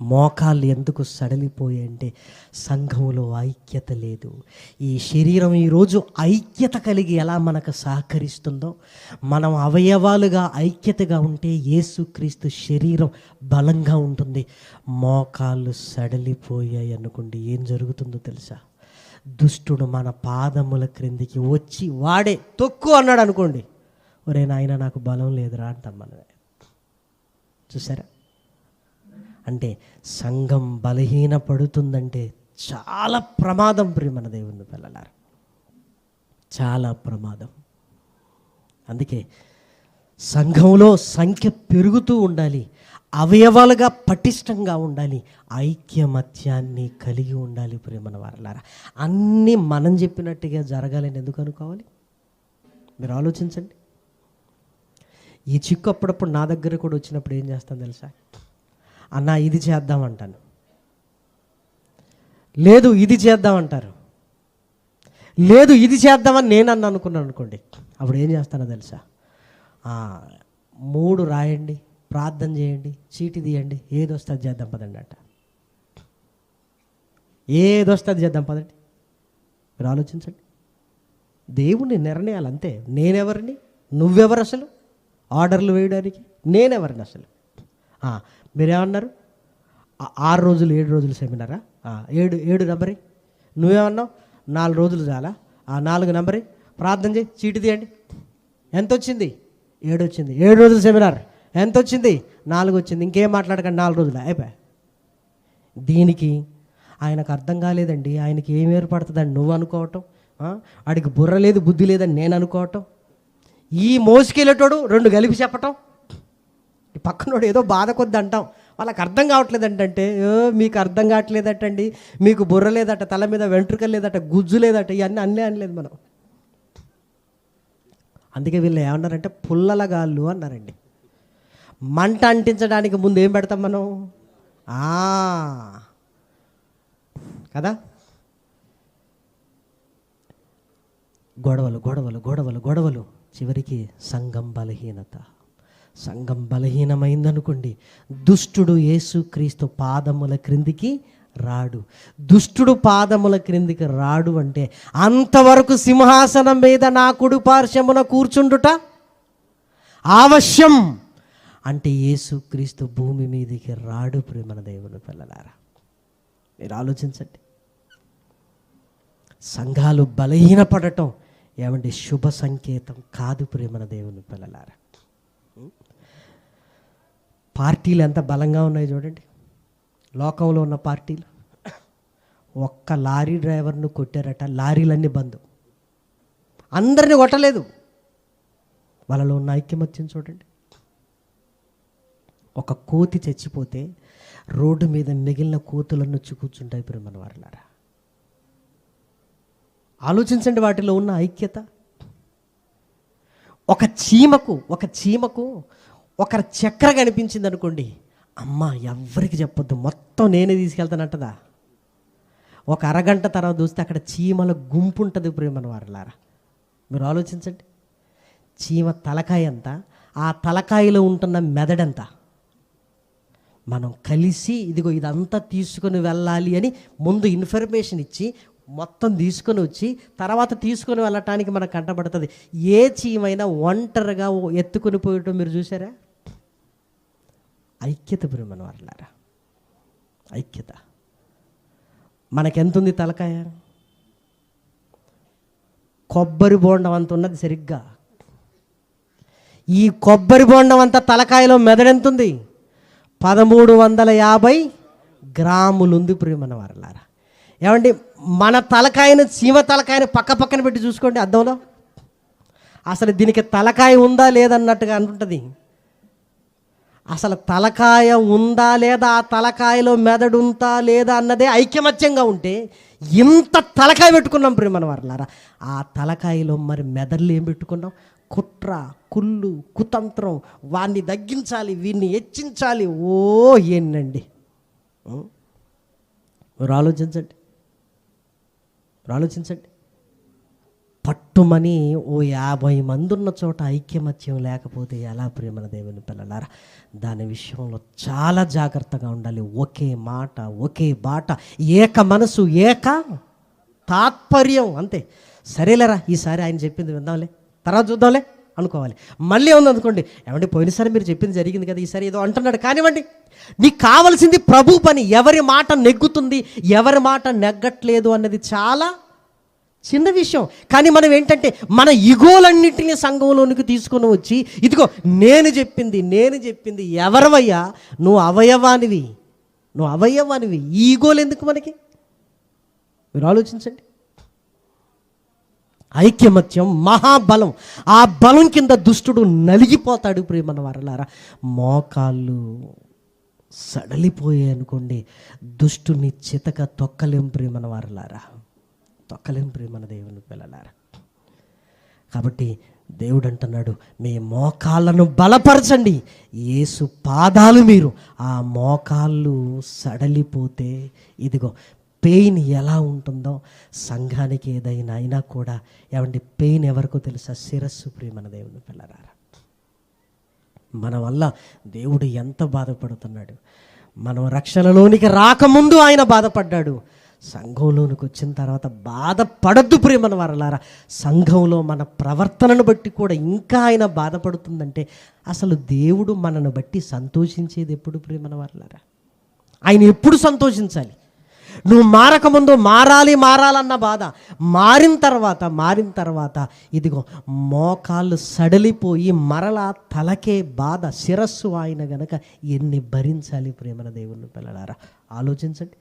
మోకాళ్ళు ఎందుకు సడలిపోయాయంటే సంఘంలో ఐక్యత లేదు. ఈ శరీరం ఈరోజు ఐక్యత కలిగి ఎలా మనకు సహకరిస్తుందో మనం అవయవాలుగా ఐక్యతగా ఉంటే యేసుక్రీస్తు శరీరం బలంగా ఉంటుంది. మోకాళ్ళు సడలిపోయాయి అనుకోండి ఏం జరుగుతుందో తెలుసా? దుష్టుడు మన పాదముల క్రిందికి వచ్చి వాడే తొక్కు అన్నాడు అనుకోండి. ఒరే నాయన నాకు బలం లేదురా అంటాం మనమే. చూసారా? అంటే సంఘం బలహీన పడుతుందంటే చాలా ప్రమాదం ప్రియమన దేవుని పిల్లలారు. చాలా ప్రమాదం. అందుకే సంఘంలో సంఖ్య పెరుగుతూ ఉండాలి అవయవాలుగా పటిష్టంగా ఉండాలి ఐక్యమత్యాన్ని కలిగి ఉండాలి ప్రేమన వారలారా. అన్నీ మనం చెప్పినట్టుగా జరగాలని ఎందుకు అనుకోవాలి? మీరు ఆలోచించండి. ఈ చిక్కు అప్పుడప్పుడు నా దగ్గర కూడా వచ్చినప్పుడు ఏం చేస్తాను తెలుసా? అన్న ఇది చేద్దామంటాను లేదు ఇది చేద్దామంటారు లేదు ఇది చేద్దామని నేను అన్న అనుకున్నాను అనుకోండి. అప్పుడు ఏం చేస్తానో తెలుసా? మూడు రాయండి ప్రార్థన చేయండి చీటి తీయండి ఏది అది చేద్దాం పదండి అంట. ఏది అది చేద్దాం పదండి. మీరు ఆలోచించండి. దేవుని నిర్ణయాలు అంతే. నేనెవరిని? నువ్వెవరు అసలు? ఆర్డర్లు వేయడానికి నేనెవరిని అసలు? మీరేమన్నారు? ఆరు రోజులు ఏడు రోజులు సెమినారా? ఏడు ఏడు నెంబరి. నువ్వేమన్నావు? నాలుగు రోజులు చాలా. ఆ నాలుగు నెంబరి. ప్రార్థన చేయి చీటి తీయండి. ఎంత వచ్చింది ఏడు వచ్చింది ఏడు రోజులు సెమినార్. ఎంత వచ్చింది నాలుగు వచ్చింది ఇంకేం మాట్లాడకండి నాలుగు రోజులు. అయిపోయా? దీనికి ఆయనకు అర్థం కాలేదండి. ఆయనకి ఏం ఏర్పడుతుందని నువ్వు అనుకోవటం వాడికి ఆడికి బుర్ర లేదు బుద్ధి లేదని నేను అనుకోవటం. ఈ మోసుకెళ్ళేటోడు రెండు కలిపి చెప్పటం. పక్కనోడు ఏదో బాధ కొద్ది అంటాం వాళ్ళకి అర్థం కావట్లేదంటే అంటే మీకు అర్థం కావట్లేదటండి. మీకు బుర్ర లేదట తల మీద వెంట్రుకలు లేదట గుజ్జు లేదట ఇవన్నీ అన్నీ అనలేదు మనం. అందుకే వీళ్ళు ఏమన్నారంటే పుల్లలగాళ్ళు అన్నారండి. మంట అంటించడానికి ముందు ఏం పెడతాం మనం? ఆ, కదా? గొడవలు గొడవలు గొడవలు గొడవలు. చివరికి సంఘం బలహీనత. సంఘం బలహీనమైందనుకోండి. దుష్టుడు యేసుక్రీస్తు పాదముల క్రిందికి రాడు. దుష్టుడు పాదముల క్రిందికి రాడు అంటే అంతవరకు సింహాసనం మీద నా కుడి పార్శ్వమున కూర్చుండుట ఆవశ్యం. అంటే యేసుక్రీస్తు భూమి మీదకి రాడు ప్రేమన దేవుని పిల్లలారా. మీరు ఆలోచించండి. సంఘాలు బలహీనపడటం ఏమంటే శుభ సంకేతం కాదు ప్రేమన దేవుని పిల్లలారా. పార్టీలు ఎంత బలంగా ఉన్నాయి చూడండి. లోకంలో ఉన్న పార్టీలు. ఒక్క లారీ డ్రైవర్ను కొట్టారట లారీలన్నీ బంద్. అందరిని కొట్టలేదు. వాళ్ళలో ఉన్న ఐక్యమత్యం చూడండి. ఒక కోతి చచ్చిపోతే రోడ్డు మీద మిగిలిన కోతులను వచ్చి కూర్చుంటాయి ప్రేమన వారలారా ఆలోచించండి వాటిలో ఉన్న ఐక్యత. ఒక చీమకు ఒక చీమకు ఒకరి చక్ర కనిపించింది అనుకోండి అమ్మ ఎవరికి చెప్పొద్దు మొత్తం నేనే తీసుకెళ్తానంటదా? ఒక అరగంట తర్వాత చూస్తే అక్కడ చీమల గుంపు ఉంటుంది ప్రేమన వారిలారా మీరు ఆలోచించండి. చీమ తలకాయ ఎంత ఆ తలకాయలో ఉంటున్న మెదడంత. మనం కలిసి ఇదిగో ఇదంతా తీసుకొని వెళ్ళాలి అని ముందు ఇన్ఫర్మేషన్ ఇచ్చి మొత్తం తీసుకొని వచ్చి తర్వాత తీసుకొని వెళ్ళటానికి మనకు కంటపడుతుంది. ఏ చీమైనా ఒంటరిగా ఎత్తుకొని పోయటం మీరు చూసారా ఐక్యత ప్రేమన వర్లారా. ఐక్యత. మనకెంతుంది తలకాయ? కొబ్బరి బోండం అంత ఉన్నది సరిగ్గా. ఈ కొబ్బరి బోండం అంతా తలకాయలో మెదడెంతుంది? పదమూడు వందల యాభై గ్రాములు ఉంది ప్రియమన్న వారలారా. ఏమండి మన తలకాయను చీమ తలకాయను పక్క పక్కన పెట్టి చూసుకోండి అద్దంలో అసలు దీనికి తలకాయ ఉందా లేదన్నట్టుగా అనుకుంటుంది అసలు తలకాయ ఉందా లేదా ఆ తలకాయలో మెదడు ఉందా లేదా అన్నదే ఐక్యమత్యంగా ఉంటే ఇంత తలకాయ పెట్టుకున్నాం ప్రేమన వారలారా ఆ తలకాయలో మరి మెదడులు ఏం పెట్టుకున్నాం? కుట్ర కుళ్ళు కుతంత్రం వాడిని తగ్గించాలి వీడిని హెచ్చించాలి. ఓ ఏంటండి? మీరు ఆలోచించండి. ఆలోచించండి. పట్టుమని ఓ యాభై మంది ఉన్న చోట ఐక్యమత్యం లేకపోతే ఎలా ప్రేమల దేవుని పిల్లలారా? దాని విషయంలో చాలా జాగ్రత్తగా ఉండాలి. ఒకే మాట ఒకే బాట ఏక మనసు ఏక తాత్పర్యం అంతే. సరేలేరా ఈసారి ఆయన చెప్పింది విందాంలే. తర్వాత చూద్దాంలే. అనుకోవాలి. మళ్ళీ ఉంది అనుకోండి ఏమంటే పోయినసారి మీరు చెప్పింది జరిగింది కదా ఈసారి ఏదో అంటున్నాడు. కానివ్వండి నీకు కావలసింది ప్రభు పని ఎవరి మాట నెగ్గుతుంది ఎవరి మాట నెగ్గట్లేదు అన్నది చాలా చిన్న విషయం. కానీ మనం ఏంటంటే మన ఇగోలన్నింటినీ సంఘంలోనికి తీసుకొని వచ్చి ఇదిగో నేను చెప్పింది నేను చెప్పింది ఎవరవయ్యా? నువ్వు అవయవానివి. నువ్వు అవయవానివి. ఈ ఈగోలు ఎందుకు మనకి? మీరు ఆలోచించండి. ఐక్యమత్యం మహాబలం. ఆ బలం కింద దుష్టుడు నలిగిపోతాడు ప్రేమన వారలారా. మోకాళ్ళు సడలిపోయాయి అనుకోండి దుష్టుని చితక తొక్కలేం ప్రేమన వారలారా. తొక్కలేం ప్రేమన దేవుని పిల్లలారా. కాబట్టి దేవుడు అంటున్నాడు మీ మోకాళ్ళను బలపరచండి. ఏసు పాదాలు మీరు. ఆ మోకాళ్ళు సడలిపోతే ఇదిగో పెయిన్ ఎలా ఉంటుందో సంఘానికి ఏదైనా అయినా కూడా ఏమండి పెయిన్ ఎవరికో తెలుసా? శిరస్సు ప్రియమన దేవుని పిల్లరారా మన వల్ల దేవుడు ఎంత బాధపడుతున్నాడు. మనం రక్షణలోనికి రాకముందు ఆయన బాధపడ్డాడు. సంఘంలోనికి వచ్చిన తర్వాత బాధపడద్దు ప్రేమన వారలారా. సంఘంలో మన ప్రవర్తనను బట్టి కూడా ఇంకా ఆయన బాధపడుతుందంటే అసలు దేవుడు మనను బట్టి సంతోషించేది ఎప్పుడు ప్రేమన వారలారా? ఆయన ఎప్పుడు సంతోషించాలి? నువ్వు మారకముందు మారాలి మారాలన్న బాధ. మారిన తర్వాత మారిన తర్వాత ఇదిగో మోకాళ్ళు సడలిపోయి మరలా తలకే బాధ శిరస్సు ఆయన గనక ఎన్ని భరించాలి ప్రేమన దేవుని పిల్లలారా? ఆలోచించండి.